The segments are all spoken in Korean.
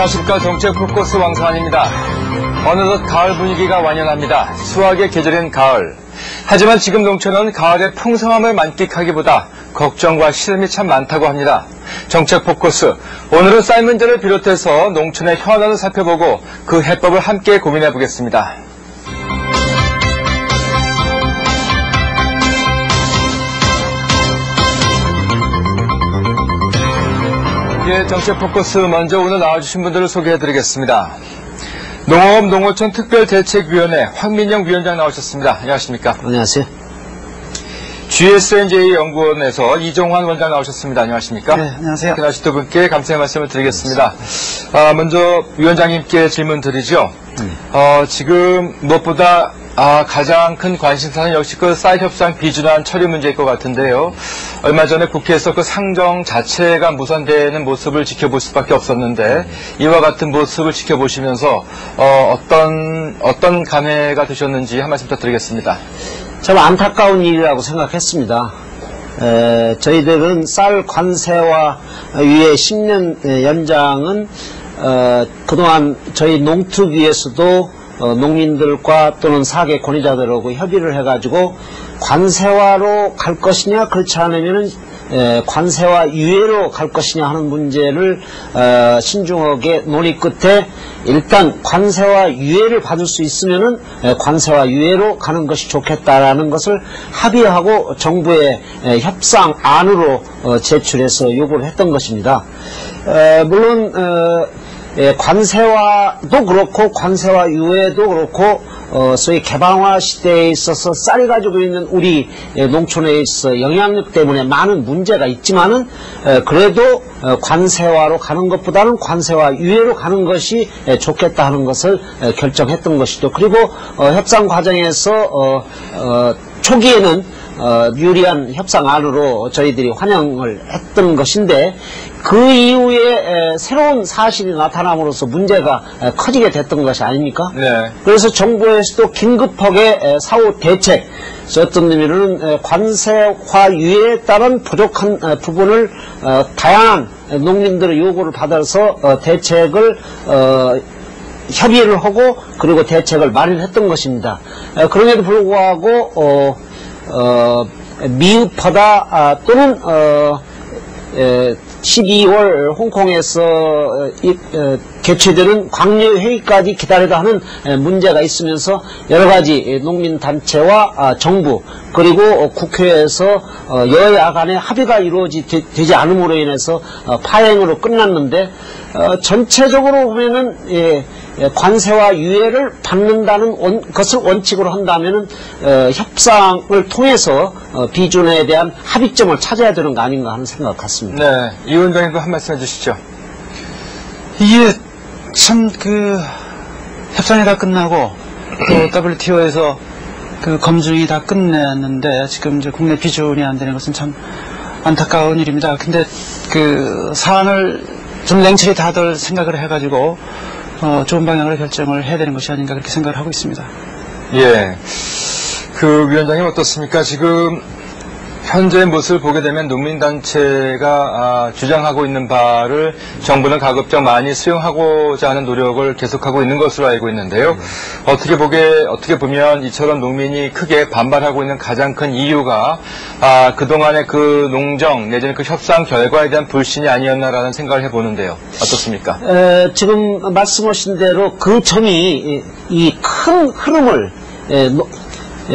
안녕하십니까 정책 포커스 왕성환입니다. 어느덧 가을 분위기가 완연합니다. 수확의 계절인 가을. 하지만 지금 농촌은 가을의 풍성함을 만끽하기보다 걱정과 시름이 참 많다고 합니다. 정책 포커스 오늘은 쌀 문제를 비롯해서 농촌의 현안을 살펴보고 그 해법을 함께 고민해 보겠습니다. 예, 정책 포커스 먼저 오늘 나와주신 분들을 소개해드리겠습니다. 농업 농어촌 특별대책위원회 황민영 위원장 나오셨습니다. 안녕하십니까? 안녕하세요. GSNJ 연구원에서 이종환 원장 나오셨습니다. 안녕하십니까? 네, 안녕하세요. 다시 두 분께 감사의 말씀을 드리겠습니다. 아, 먼저 위원장님께 질문 드리죠. 어, 지금 무엇보다 아, 가장 큰 관심사는 역시 그 쌀 협상 비준안 처리 문제일 것 같은데요. 얼마 전에 국회에서 그 상정 자체가 무산되는 모습을 지켜볼 수밖에 없었는데 이와 같은 모습을 지켜보시면서 어, 어떤 어떤 감회가 드셨는지 한 말씀 부탁드리겠습니다. 참 안타까운 일이라고 생각했습니다. 에, 저희들은 쌀 관세와 위의 10년 연장은 어, 그동안 저희 농특위에서도 어, 농민들과 또는 사계 권위자들하고 협의를 해가지고 관세화로 갈 것이냐 그렇지 않으면은 에, 관세와 유예로 갈 것이냐 하는 문제를 어, 신중하게 논의 끝에 일단 관세와 유예를 받을 수 있으면은 에, 관세와 유예로 가는 것이 좋겠다라는 것을 합의하고 정부의 에, 협상 안으로 어, 제출해서 요구를 했던 것입니다. 에, 물론 어, 예, 관세화도 그렇고 관세화 유예도 그렇고 어, 소위 개방화 시대에 있어서 쌀이 가지고 있는 우리 예, 농촌에 있어 영향력 때문에 많은 문제가 있지만은 에, 그래도 어, 관세화로 가는 것보다는 관세화 유예로 가는 것이 에, 좋겠다 하는 것을 에, 결정했던 것이죠. 그리고 어, 협상 과정에서 어, 어, 초기에는 어, 유리한 협상안으로 저희들이 환영을 했던 것인데 그 이후에 에, 새로운 사실이 나타남으로써 문제가 에, 커지게 됐던 것이 아닙니까? 네. 그래서 정부에서도 긴급하게 에, 사후 대책, 어떤 의미로는 에, 관세화 유예에 따른 부족한 에, 부분을 어, 다양한 농민들의 요구를 받아서 어, 대책을 어, 협의를 하고 그리고 대책을 마련했던 것입니다. 에, 그럼에도 불구하고 어, 어, 미흡하다 아, 또는 어, 에, 12월 홍콩에서 어, 이, 어, 개최되는 광류 회의까지 기다리다 하는 에, 문제가 있으면서 여러 가지 농민단체와 아, 정부 그리고 어, 국회에서 어, 여야 간의 합의가 이루어지지 않음으로 인해서 어, 파행으로 끝났는데 어, 전체적으로 보면은 예, 예, 관세와 유예를 받는다는 원- 것을 원칙으로 한다면은 어, 협상을 통해서 어, 비준에 대한 합의점을 찾아야 되는 거 아닌가 하는 생각 같습니다. 네. 이 위원장님도 한 말씀 해주시죠. 이게 참 그 협상이 다 끝나고 또 WTO에서 그 검증이 다 끝냈는데 지금 이제 국내 비준이 안 되는 것은 참 안타까운 일입니다. 근데 그 사안을 좀 냉철히 다들 생각을 해가지고 어, 좋은 방향으로 결정을 해야 되는 것이 아닌가 그렇게 생각을 하고 있습니다. 예. 그 위원장님 어떻습니까? 지금 현재 모습을 보게 되면 농민단체가 아, 주장하고 있는 바를 정부는 가급적 많이 수용하고자 하는 노력을 계속하고 있는 것으로 알고 있는데요. 어떻게 보게 어떻게 보면 이처럼 농민이 크게 반발하고 있는 가장 큰 이유가 아, 그동안의 그 농정 내지는 그 협상 결과에 대한 불신이 아니었나라는 생각을 해보는데요. 어떻습니까? 에, 지금 말씀하신 대로 그 점이 이 큰 흐름을 에,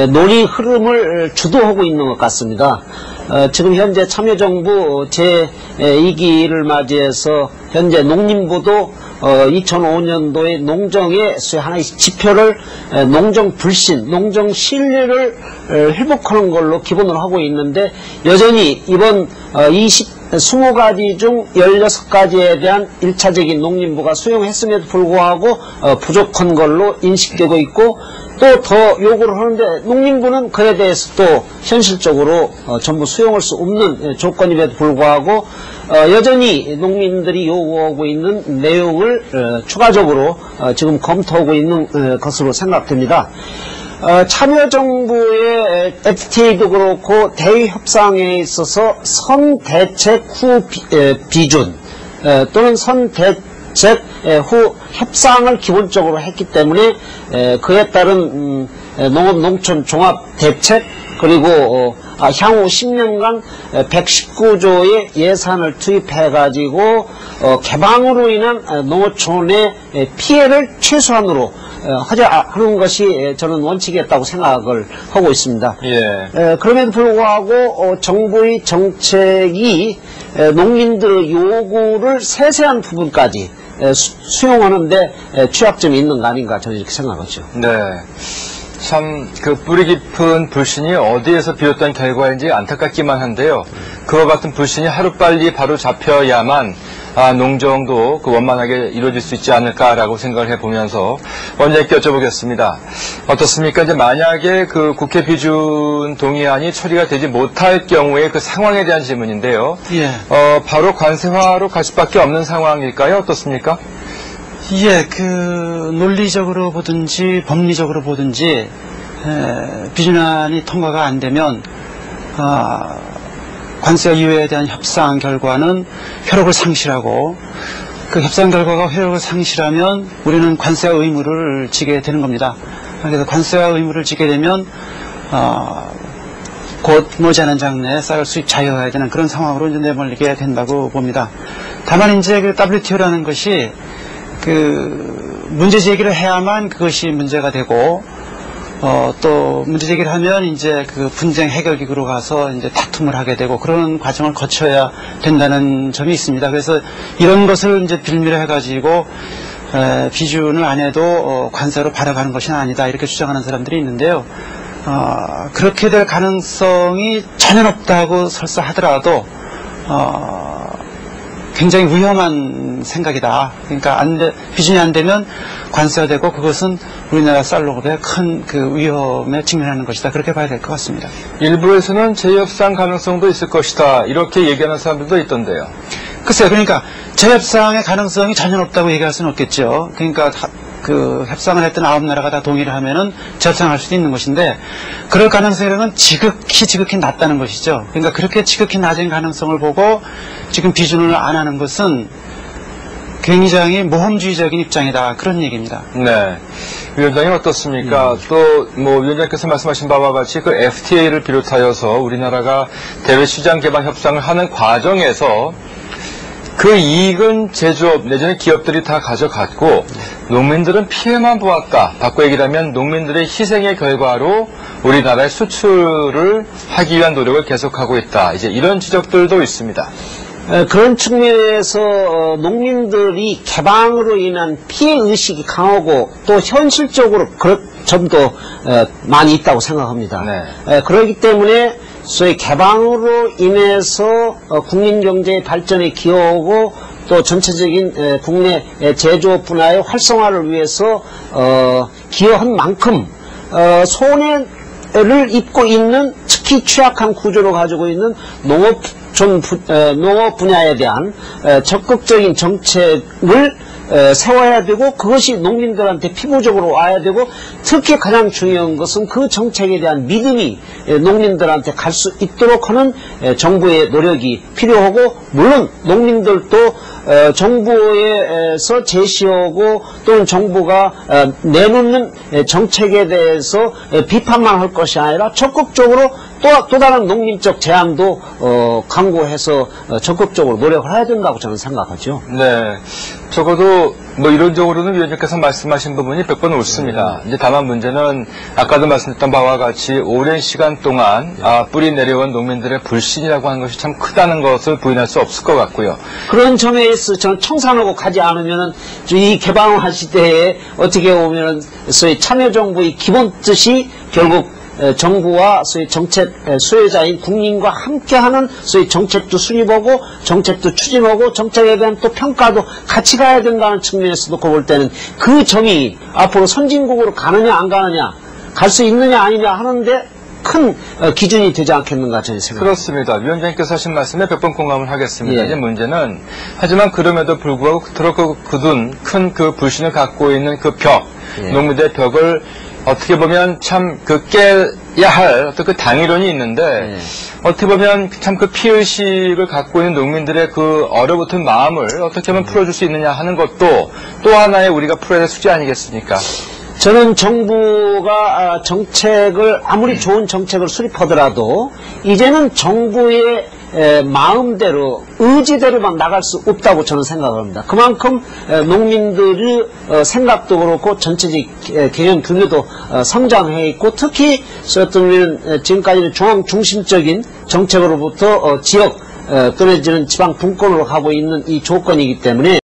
논의 흐름을 주도하고 있는 것 같습니다. 어, 지금 현재 참여정부 제2기를 맞이해서 현재 농림부도 2005년도에 농정의 하나의 지표를 에, 농정 불신, 농정 신뢰를 에, 회복하는 걸로 기본으로 하고 있는데 여전히 이번 어, 20 20가지 중 16가지에 대한 1차적인 농림부가 수용했음에도 불구하고 어, 부족한 걸로 인식되고 있고 또 더 요구를 하는데 농림부는 그에 대해서 또 현실적으로 어, 전부 수용할 수 없는 예, 조건임에도 불구하고 어, 여전히 농민들이 요구하고 있는 내용을 어, 추가적으로 어, 지금 검토하고 있는 어, 것으로 생각됩니다. 어, 참여정부의 FTA도 그렇고 대외 협상에 있어서 선대책 후 비, 에, 비준 에, 또는 선대 에, 후 협상을 기본적으로 했기 때문에 에, 그에 따른 음, 에, 농업 농촌 종합 대책 그리고 어, 아, 향후 10년간 119조의 예산을 투입해가지고 어, 개방으로 인한 어, 농어촌의 에, 피해를 최소한으로 어, 하자 하는 것이 에, 저는 원칙이었다고 생각을 하고 있습니다. 예. 에, 그럼에도 불구하고 어, 정부의 정책이 에, 농민들의 요구를 세세한 부분까지 에, 수, 용하는데 취약점이 있는 거 아닌가 저는 이렇게 생각하죠. 네. 참, 그 뿌리 깊은 불신이 어디에서 비롯된 결과인지 안타깝기만 한데요. 그와 같은 불신이 하루빨리 바로 잡혀야만 아, 농정도 그 원만하게 이루어질 수 있지 않을까라고 생각을 해보면서 원장님께 여쭤보겠습니다. 어떻습니까? 이제 만약에 그 국회 비준 동의안이 처리가 되지 못할 경우에 그 상황에 대한 질문인데요. 예. 어, 바로 관세화로 갈 수밖에 없는 상황일까요? 어떻습니까? 예, 그 논리적으로 보든지 법리적으로 보든지 에, 비준안이 통과가 안 되면 아, 관세와 이외에 대한 협상 결과는 효력을 상실하고 그 협상 결과가 효력을 상실하면 우리는 관세와 의무를 지게 되는 겁니다. 그래서 관세와 의무를 지게 되면 아, 곧 머지않은 장래에 쌀을 수입 자유화해야 되는 그런 상황으로 이제 내몰리게 된다고 봅니다. 다만 이제 그 WTO라는 것이 그 문제 제기를 해야만 그것이 문제가 되고 어, 또 문제 제기를 하면 이제 그 분쟁 해결 기구로 가서 이제 다툼을 하게 되고 그런 과정을 거쳐야 된다는 점이 있습니다. 그래서 이런 것을 이제 빌미로 해가지고 에, 비준을 안 해도 어, 관세로 바라가는 것이 아니다 이렇게 주장하는 사람들이 있는데요. 어, 그렇게 될 가능성이 전혀 없다고 설사 하더라도 어, 굉장히 위험한 생각이다. 그러니까 안 돼, 비준이 안 되면 관세가 되고 그것은 우리나라 쌀농업에 큰그 위험에 직면하는 것이다. 그렇게 봐야 될 것 같습니다. 일부에서는 재협상 가능성도 있을 것이다. 이렇게 얘기하는 사람들도 있던데요. 글쎄요, 그러니까 재협상의 가능성이 전혀 없다고 얘기할 수는 없겠죠. 그러니까 다- 그 협상을 했던 아홉 나라가 다 동의를 하면은 재협상할 수도 있는 것인데 그럴 가능성이라는 지극히 지극히 낮다는 것이죠. 그러니까 그렇게 지극히 낮은 가능성을 보고 지금 비준을 안 하는 것은 굉장히 모험주의적인 입장이다 그런 얘기입니다. 네. 위원장님 어떻습니까? 또, 뭐, 위원장께서 말씀하신 바와 같이 그 FTA를 비롯하여서 우리나라가 대외 시장 개방 협상을 하는 과정에서 그 이익은 제조업 내지는 기업들이 다 가져갔고 농민들은 피해만 보았다. 바꿔 얘기를 하면 농민들의 희생의 결과로 우리나라의 수출을 하기 위한 노력을 계속하고 있다. 이제 이런 지적들도 있습니다. 에, 그런 측면에서 어, 농민들이 개방으로 인한 피해 의식이 강하고 또 현실적으로 그런 점도 에, 많이 있다고 생각합니다. 네. 에, 그렇기 때문에 소위 개방으로 인해서 어, 국민 경제의 발전에 기여하고 또 전체적인 에, 국내 에, 제조업 분야의 활성화를 위해서 어, 기여한 만큼 어, 손해를 입고 있는 특히 취약한 구조를 가지고 있는 농업 전 농업 분야에 대한 에, 적극적인 정책을 에, 세워야 되고 그것이 농민들한테 피부적으로 와야 되고 특히 가장 중요한 것은 그 정책에 대한 믿음이 에, 농민들한테 갈 수 있도록 하는 에, 정부의 노력이 필요하고 물론 농민들도 어, 정부에서 제시하고 또는 정부가 어, 내놓는 에, 정책에 대해서 에, 비판만 할 것이 아니라 적극적으로 또, 또 다른 농민적 제안도 어, 강구해서 어, 적극적으로 노력을 해야 된다고 저는 생각하죠. 네. 적어도 뭐 이론적으로는 위원장께서 말씀하신 부분이 100번 옳습니다. 이제 다만 문제는 아까도 말씀드렸던 바와 같이 오랜 시간 동안 아, 뿌리 내려온 농민들의 불신이라고 하는 것이 참 크다는 것을 부인할 수 없을 것 같고요. 그런 점에서 저는 청산하고 가지 않으면은 이 개방화 시대에 어떻게 보면은 소위 참여정부의 기본 뜻이 결국 에, 정부와 소위 정책 에, 수혜자인 국민과 함께하는 소위 정책도 수립하고 정책도 추진하고 정책에 대한 또 평가도 같이 가야 된다는 측면에서 놓고 볼 때는 그 점이 앞으로 선진국으로 가느냐 안 가느냐 갈 수 있느냐 아니냐 하는데 큰 어, 기준이 되지 않겠는가 저는 생각합니다. 그렇습니다. 위원장님께서 하신 말씀에 100번 공감을 하겠습니다. 예. 이제 문제는 하지만 그럼에도 불구하고 그토록 굳은 큰그 불신을 갖고 있는 그 벽, 예. 농민들의 벽을 어떻게 보면 참 그깨할 어떤 그 당위론이 있는데 네. 어떻게 보면 참 그 피의식을 갖고 있는 농민들의 그 얼어붙은 마음을 어떻게 하면 풀어줄 수 있느냐 하는 것도 또 하나의 우리가 풀어야 될 숙제 아니겠습니까? 저는 정부가 아, 정책을 아무리 좋은 정책을 수립하더라도 이제는 정부의 에, 마음대로 의지대로만 나갈 수 없다고 저는 생각을 합니다. 그만큼 에, 농민들의 어, 생각도 그렇고 전체적 에, 개념 규모도 어, 성장해 있고 특히 어떤 지금까지는 중앙 중심적인 정책으로부터 어, 지역 어, 또는 지는 지방 분권으로 가고 있는 이 조건이기 때문에